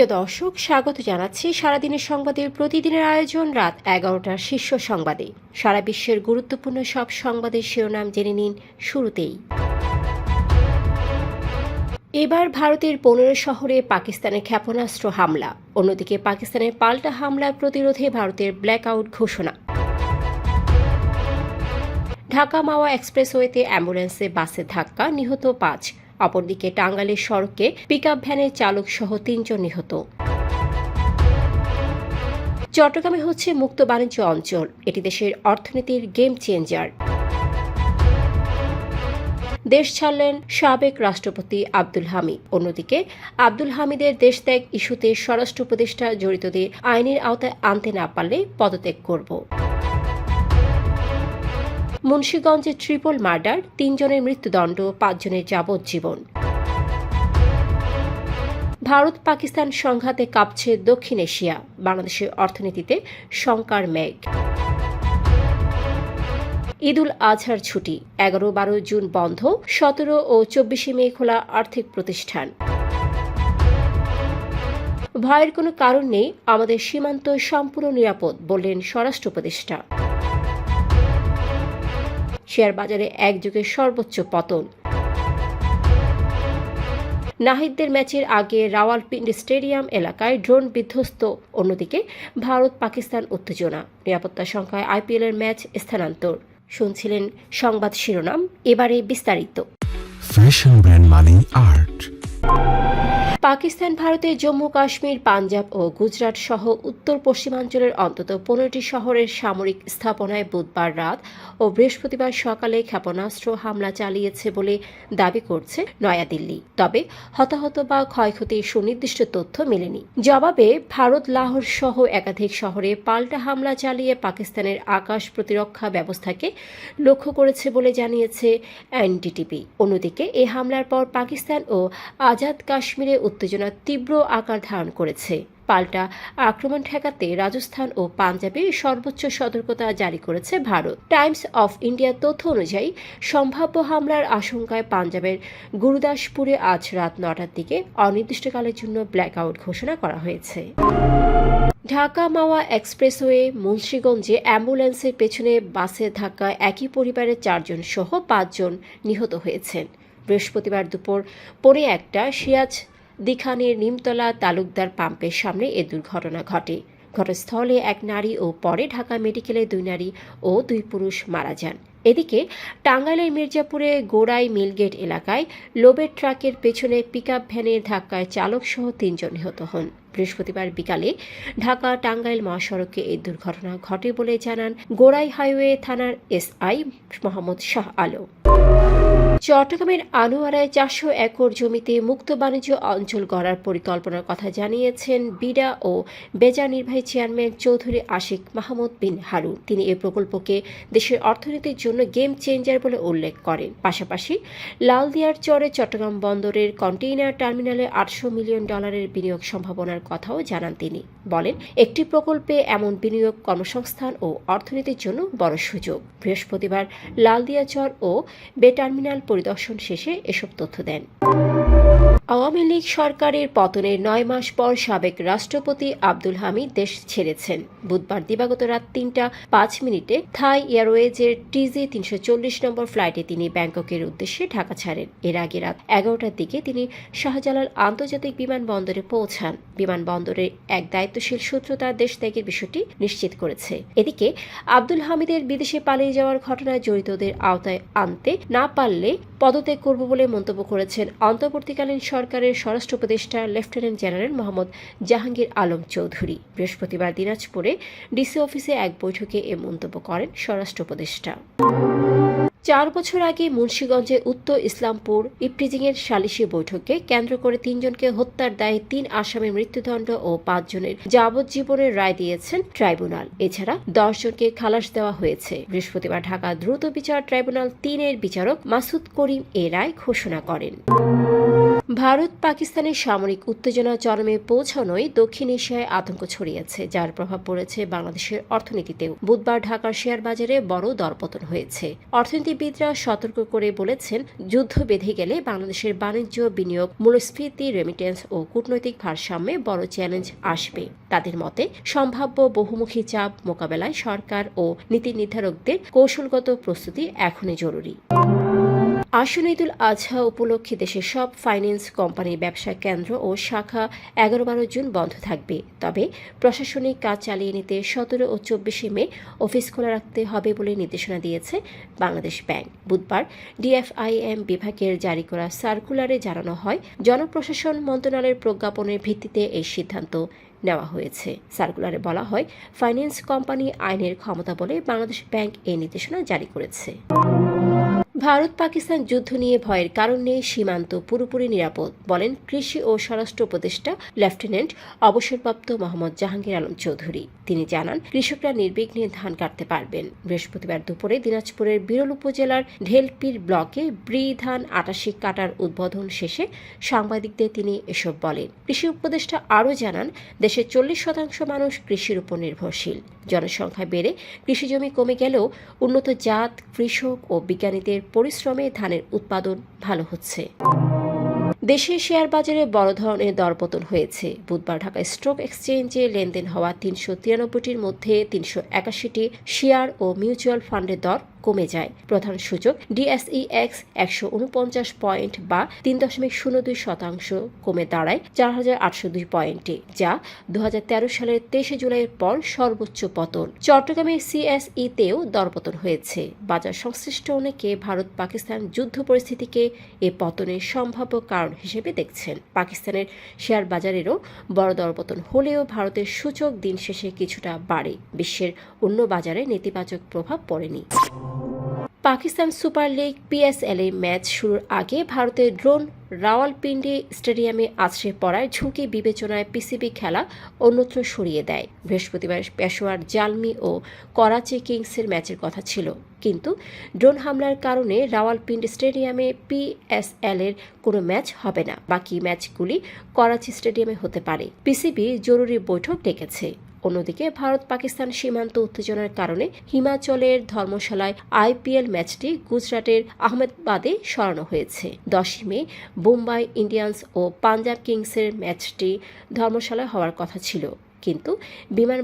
প্রিয় দর্শক, স্বাগত জানাচ্ছি সারাদিনের সংবাদের প্রতিদিনের আয়োজন রাত এগারোটার শীর্ষ সংবাদে। সারা বিশ্বের গুরুত্বপূর্ণ সব সংবাদের শিরোনাম জেনে নিন শুরুতেই। এবার ভারতের পনেরো শহরে পাকিস্তানের ক্ষেপণাস্ত্র হামলা। অন্যদিকে পাকিস্তানের পাল্টা হামলার প্রতিরোধে ভারতের ব্ল্যাক আউট ঘোষণা। ঢাকা মাওয়া এক্সপ্রেসওয়েতে অ্যাম্বুলেন্সে বাসে ধাক্কা, নিহত পাঁচ। অপরদিকে টাঙ্গাইলের সড়কে পিকআপ ভ্যানের চালক সহ তিনজন নিহত। চট্টগ্রামে হচ্ছে মুক্ত বাণিজ্য অঞ্চল। এটি দেশের অর্থনীতির গেম চেঞ্জার দেশ ছাড়লেন সাবেক রাষ্ট্রপতি আব্দুল হামিদ। অন্যদিকে আব্দুল হামিদের দেশত্যাগ ইস্যুতে স্বরাষ্ট্র উপদেষ্টা জড়িতদের আইনের আওতায় আনতে না পারলে পদত্যাগ করব। মুন্সীগঞ্জে ট্রিপল মার্ডার তিনজনের মৃত্যুদণ্ড, পাঁচজনের যাবজ্জীবন। ভারত পাকিস্তান সংঘাতে কাঁপছে দক্ষিণ এশিয়া, বাংলাদেশের অর্থনীতিতে শঙ্কার মেঘ। ঈদুল আজহার ছুটি, এগারো বারো জুন বন্ধ, সতেরো ও চব্বিশে মে খোলা আর্থিক প্রতিষ্ঠান। ভয়ের কোনো কারণ নেই, আমাদের সীমান্ত সম্পূর্ণ নিরাপদ, বললেন স্বরাষ্ট্র উপদেষ্টা। শেয়ার বাজারে এক যুগের সর্বোচ্চ পতন। নাহিদদের ম্যাচের আগে রাওয়ালপিন্ডি স্টেডিয়াম এলাকায় ড্রোন বিধ্বস্ত, অন্যদিকে ভারত পাকিস্তান উত্তেজনা, নিরাপত্তা সংখ্যায় আইপিএলের ম্যাচ স্থানান্তর। শুনছিলেন সংবাদ শিরোনাম, এবারে বিস্তারিত। ফ্যাশন ব্র্যান্ড আর্ট পাকিস্তান, ভারতের জম্মু, কাশ্মীর, পাঞ্জাব ও গুজরাট সহ উত্তর পশ্চিমাঞ্চলের অন্তত পনেরোটি শহরের সামরিক স্থাপনায় বুধবার রাত ও বৃহস্পতিবার সকালে ক্ষেপণাস্ত্র হামলা চালিয়েছে বলে দাবি করছে নয়াদিল্লি। তবে হতাহত বা ক্ষয়ক্ষতির সুনির্দিষ্ট তথ্য মেলেনি। জবাবে ভারত, লাহোর সহ একাধিক শহরে পাল্টা হামলা চালিয়ে পাকিস্তানের আকাশ প্রতিরক্ষা ব্যবস্থাকে লক্ষ্য করেছে বলে জানিয়েছে এনডিটিপি অন্যদিকে এই হামলার পর পাকিস্তান ও আজাদ কাশ্মীরে উত্তেজনা তীব্র আকার ধারণ করেছে। পাল্টা আক্রমণ ঠেকাতে রাজস্থান ও পাঞ্জাবে সর্বোচ্চ সতর্কতা জারি করেছে ভারত। টাইমস অফ ইন্ডিয়ার তথ্য অনুযায়ী, সম্ভাব্য হামলার আশঙ্কায় পাঞ্জাবের গুরুদাসপুরে আজ রাত নটার দিকে অনির্দিষ্টকালের জন্য ব্ল্যাক আউট ঘোষণা করা হয়েছে। ঢাকা মাওয়া এক্সপ্রেসওয়ে মুন্সীগঞ্জে অ্যাম্বুলেন্সের পেছনে বাসের ধাক্কায় একই পরিবারের চারজন সহ পাঁচজন নিহত হয়েছেন। বৃহস্পতিবার দুপুর পরে একটা সিরাজ দিখানের নিমতলা তালুকদার পাম্পের সামনে এ দুর্ঘটনা ঘটে। ঘটনাস্থলে এক নারী ও পরে ঢাকা মেডিকেলে দুই নারী ও দুই পুরুষ মারা যান। এদিকে টাঙ্গাইলের মির্জাপুরে গোড়াই মিলগেট এলাকায় লোবের ট্রাকের পেছনে পিকআপ ভ্যানের ধাক্কায় চালক সহ তিনজন নিহত হন। বৃহস্পতিবার বিকালে ঢাকা টাঙ্গাইল মহাসড়কে এই দুর্ঘটনা ঘটে বলে জানান গোড়াই হাইওয়ে থানার এসআই মোহাম্মদ শাহ আলম। চট্টগ্রামের আনোয়ারায় চারশো একর জমিতে মুক্ত বাণিজ্য অঞ্চল গড়ার পরিকল্পনার কথা জানিয়েছেন বিডা ও বেজা নির্বাহী চেয়ারম্যান চৌধুরী আশিক মাহমুদ বিন হারুন। তিনি এ প্রকল্পকে দেশের অর্থনীতির জন্য গেম চেঞ্জার বলে উল্লেখ করেন। পাশাপাশি লালদিয়ার চরে চট্টগ্রাম বন্দরের কন্টেইনার টার্মিনালে আটশো মিলিয়ন ডলারের বিনিয়োগ সম্ভাবনার কথাও জানান তিনি। বলেন, একটি প্রকল্পে এমন বিনিয়োগ কর্মসংস্থান ও অর্থনীতির জন্য বড় সুযোগ। বৃহস্পতিবার লালদিয়া চর ও বে টার্মিনাল পরিদর্শন শেষে এসব তথ্য দেন। আওয়ামী লীগ সরকারের পতনের নয় মাস পর সাবেক রাষ্ট্রপতি আব্দুল হামিদ দেশ ছেড়েছেন। বুধবার দিবাগত রাত তিনটা পাঁচ মিনিটে থাই এয়ারওয়েজের টিজি তিনশো চল্লিশ নম্বর ফ্লাইটে তিনি ব্যাংককের উদ্দেশ্যে ঢাকা ছাড়েন। এর আগে রাত এগারোটার দিকে তিনি শাহজালাল আন্তর্জাতিক বিমানবন্দরে পৌঁছান। বিমানবন্দরের এক দায়িত্বশীল সূত্র তার দেশ ত্যাগের বিষয়টি নিশ্চিত করেছে। এদিকে আব্দুল হামিদের বিদেশে পালিয়ে যাওয়ার ঘটনায় জড়িতদের আওতায় আনতে না পারলে পদত্যাগ করব বলে মন্তব্য করেছেন অন্তর্বর্তীকালীন সরকারের স্বরাষ্ট্র উপদেষ্টা লেফটেন্যান্ট জেনারেল মোহাম্মদ জাহাঙ্গীর আলম চৌধুরী। বৃহস্পতিবার দিনাজপুরে ডিসি অফিসে এক বৈঠকে এ মন্তব্য করেন স্বরাষ্ট্র উপদেষ্টা। চার বছর আগে মুন্সীগঞ্জে উত্তর ইসলামপুর ইপটিজিংয়ের সালিশি বৈঠকে কেন্দ্র করে তিনজনকে হত্যার দায়ে তিন আসামির মৃত্যুদণ্ড ও পাঁচজনের যাবজ্জীবনের রায় দিয়েছেন ট্রাইব্যুনাল। এছাড়া দশজনকে খালাস দেওয়া হয়েছে। বৃহস্পতিবার ঢাকা দ্রুত বিচার ট্রাইব্যুনাল তিনের বিচারক মাসুদ করিম এ রায় ঘোষণা করেন। ভারত পাকিস্তানের সামরিক উত্তেজনা চরমে পৌঁছানোয় দক্ষিণ এশিয়ায় আতঙ্ক ছড়িয়েছে, যার প্রভাব পড়েছে বাংলাদেশের অর্থনীতিতেও। বুধবার ঢাকার শেয়ার বাজারে বড় দরপতন হয়েছে। অর্থনীতিবিদরা সতর্ক করে বলেছেন, যুদ্ধ বেঁধে গেলে বাংলাদেশের বাণিজ্য, বিনিয়োগ, মূল্যস্ফীতি রেমিটেন্স ও কূটনৈতিক ভারসাম্যে বড় চ্যালেঞ্জ আসবে। তাদের মতে, সম্ভাব্য বহুমুখী চাপ মোকাবেলায় সরকার ও নীতি নির্ধারকদের কৌশলগত প্রস্তুতি এখনই জরুরি। আসন্ন ঈদুল আজহা উপলক্ষে দেশের সব ফাইন্যান্স কোম্পানির ব্যবসা কেন্দ্র ও শাখা এগারো বারো জুন বন্ধ থাকবে। তবে প্রশাসনিক কাজ চালিয়ে নিতে সতেরো ও চব্বিশে মে অফিস খোলা রাখতে হবে বলে নির্দেশনা দিয়েছে বাংলাদেশ ব্যাংক। বুধবার ডিএফআইএম বিভাগের জারি করা সার্কুলারে জানানো হয়, জনপ্রশাসন মন্ত্রণালয়ের প্রজ্ঞাপনের ভিত্তিতে এই সিদ্ধান্ত নেওয়া হয়েছে। সার্কুলারে বলা হয় ফাইন্যান্স কোম্পানি আইনের ক্ষমতা বলে বাংলাদেশ ব্যাংক এই নির্দেশনা জারি করেছে। ভারত পাকিস্তান যুদ্ধ নিয়ে ভয়ের কারণ নেই সীমান্ত পুরোপুরি নিরাপদ, বলেন কৃষি ও স্বরাষ্ট্র উপদেষ্টা লেফটেন্যান্ট অবসরপ্রাপ্ত মোহাম্মদ জাহাঙ্গীর আলম চৌধুরী। তিনি জানান, কৃষকরা নির্বিঘ্নে ধান কাটতে পারবেন। বৃহস্পতিবার দুপুরে দিনাজপুরের বিরল উপজেলার ঢেলপির ব্লকে ব্রি ধান আটাশি কাটার উদ্বোধন শেষে সাংবাদিকদের তিনি এসব বলেন। কৃষি উপদেষ্টা আরও জানান দেশের চল্লিশ শতাংশ মানুষ কৃষির উপর নির্ভরশীল। জনসংখ্যা বেড়ে কৃষিজমি কমে গেলেও উন্নত জাত কৃষক ও বিজ্ঞানীদের পরিশ্রমে ধানের উৎপাদন ভালো হচ্ছে। দেশে শেয়ার বাজারে বড় ধরনের দরপতন হয়েছে। বুধবার ঢাকা স্টক এক্সচেঞ্জে লেনদেন হওয়া তিনশো তিরানব্বইটির মধ্যে তিনশো একাশিটি শেয়ার ও মিউচুয়াল ফান্ডের দর কমে যায়। প্রধান সূচক ডিএসই এক্স একশো উনপঞ্চাশ পয়েন্ট বা তিন দশমিক শূন্য দুই শতাংশ কমে দাঁড়ায় চার হাজার আটশো দুই পয়েন্টে, যা দু হাজার তেরো সালের তেইশে জুলাইয়ের পর সর্বোচ্চ পতন। চট্টগ্রামের সিএসইতেও দরপতন হয়েছে। বাজার সংশ্লিষ্ট অনেকে ভারত পাকিস্তান যুদ্ধ পরিস্থিতিকে এ পতনের সম্ভাব্য কারণ হিসেবে দেখছেন। পাকিস্তানের শেয়ার বাজারেরও বড় দরপতন হলেও ভারতের সূচক দিন শেষে কিছুটা বাড়ে। বিশ্বের অন্য বাজারে নেতিবাচক প্রভাব পড়েনি। Pakistan super league PSL match শুরুর আগে ভারতের ড্রোন রাওয়ালপিন্ডি স্টেডিয়ামে আছড়ে পড়ায় ঝুঁকি বিবেচনায় পিসিবি খেলা অন্যত্র সরিয়ে দেয়। বৃহস্পতিবার পেশোয়ার জালমি ও করাচি কিংসের ম্যাচের কথা ছিল। কিন্তু ড্রোন হামলার কারণে রাওয়ালপিন্ডি স্টেডিয়ামে পিএসএল এর কোনো ম্যাচ হবে না। বাকি ম্যাচগুলি করাচি স্টেডিয়ামে হতে পারে। পিসিবি জরুরি বৈঠক ডেকেছে। অন্যদিকে ভারত পাকিস্তান সীমান্ত উত্তেজনার কারণে হিমাচলের ধর্মশালায় আইপিএল ম্যাচটি গুজরাটের আহমেদাবাদে সরানো হয়েছে। দশই মে মুম্বাই ইন্ডিয়ান্স ও পাঞ্জাব কিংসের ম্যাচটি ধর্মশালায় হওয়ার কথা ছিল। কিন্তু বিমান